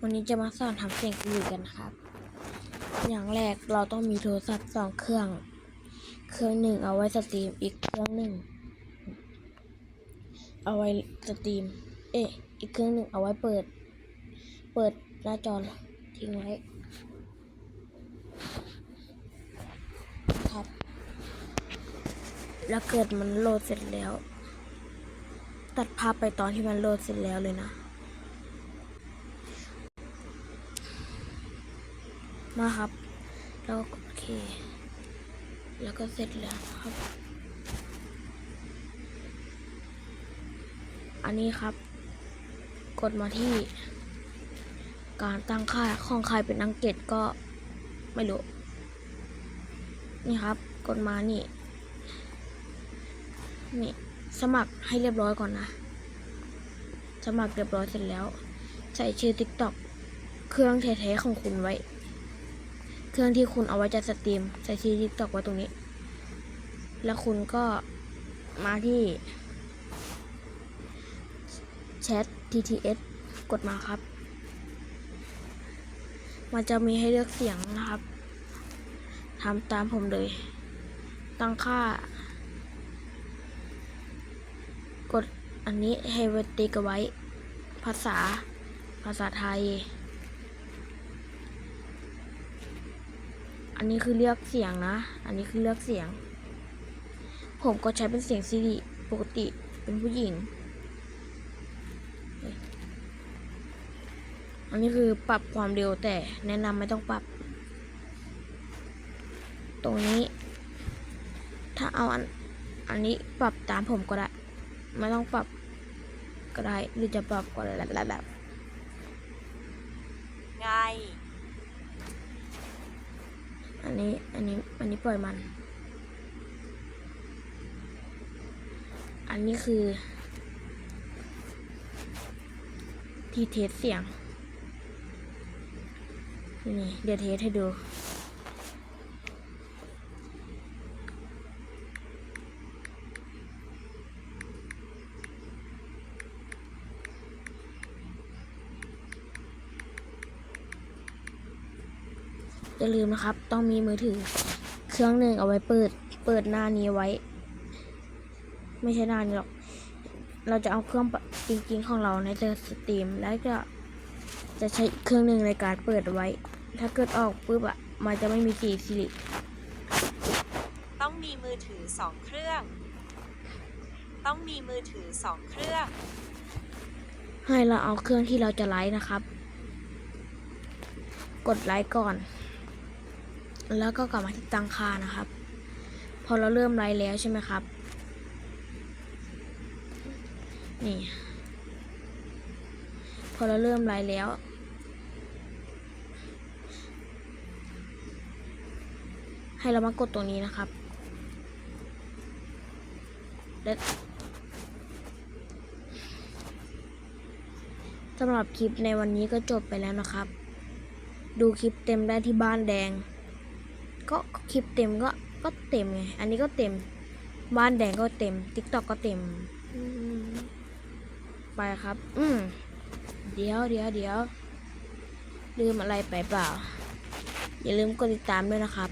วันนี้จะมาสอนทำเสียงกรีดกันครับ อย่างแรกเราต้องมีโทรศัพท์สองเครื่อง เครื่องหนึ่งเอาไว้สตรีมอีกเครื่องหนึ่งเอาไว้สตรีม เอ๊ะอีกเครื่องหนึ่งเอาไว้เปิด เปิดหน้าจอทิ้งไว้ครับ แล้วเกิดมันโหลดเสร็จแล้ว ตัดภาพไปตอนที่มันโหลดเสร็จแล้วเลยนะ มาครับ แล้วกดโอเค แล้วก็เสร็จแล้วครับ อันนี้ครับ กดมาที่การตั้งค่าของใครเป็นอังเกฤษก็ไม่รู้ นี่ครับ กดมานี่ นี่ สมัครให้เรียบร้อยก่อนนะ สมัครเรียบร้อยเสร็จแล้ว ใส่ชื่อ TikTok เครื่องแท้ๆของคุณไว้ เครื่องที่คุณเอาไว้จะสตรีม ใส่ชื่อ TikTok ไว้ตรงนี้ แล้วคุณก็มาที่แชท TTS กดมาครับ มันจะมีให้เลือกเสียงนะครับทำตามผมเลย ตั้งค่า กดอันนี้ให้ไว้ติ๊กไว้ ภาษา ภาษาไทย อันนี้คือเลือกเสียงนะ อันนี้คือเลือกเสียง ผมก็ใช้เป็นเสียงซีรีปกติเป็นผู้หญิง อันนี้คือปรับความเร็วแต่แนะนำไม่ต้องปรับ ตรงนี้ ถ้าเอาอันอันนี้ปรับตามผมก็ได้ ไม่ต้องปรับก็ได้หรือจะปรับก็ได้แบบแบบไงอันนี้อันนี้อันนี้ปล่อยมัน อันนี้คือ ที่เทสเสียง นี่เดี๋ยวเทสให้ดู อย่าลืมนะครับ ต้องมีมือถือ เครื่องหนึ่งเอาไว้เปิด เปิดหน้านี้ไว้ ไม่ใช่หน้านี้หรอก เราจะเอาเครื่องปะจริงๆของเราในเจอสตรีม แล้วก็จะใช้อีกเครื่องหนึ่งในการเปิดไว้ ถ้าเกิดออกปุ๊บอะมันจะไม่มีสีสิริต้องมีมือถือสองเครื่อง ต้องมีมือถือสองเครื่อง ให้เราเอาเครื่องที่เราจะไลฟ์นะครับ กดไลฟ์ก่อน แล้วก็กลับมาที่ตังค่านะครับ พอเราเริ่มไลฟ์แล้วใช่ไหมครับ นี่ พอเราเริ่มไลฟ์แล้วให้เรามากดตรงนี้นะครับ และสำหรับคลิปในวันนี้ก็จบไปแล้วนะครับ ดูคลิปเต็มได้ที่บ้านแดง ก็คลิปเต็มก็ก็เต็มไง อันนี้ก็เต็ม บ้านแดงก็เต็มติ๊กต็อกก็เต็มอืมไปครับ อืมเดี๋ยวเดี๋ยวเดี๋ยวลืมอะไรไปเปล่า อย่าลืมกดติดตามด้วยนะครับ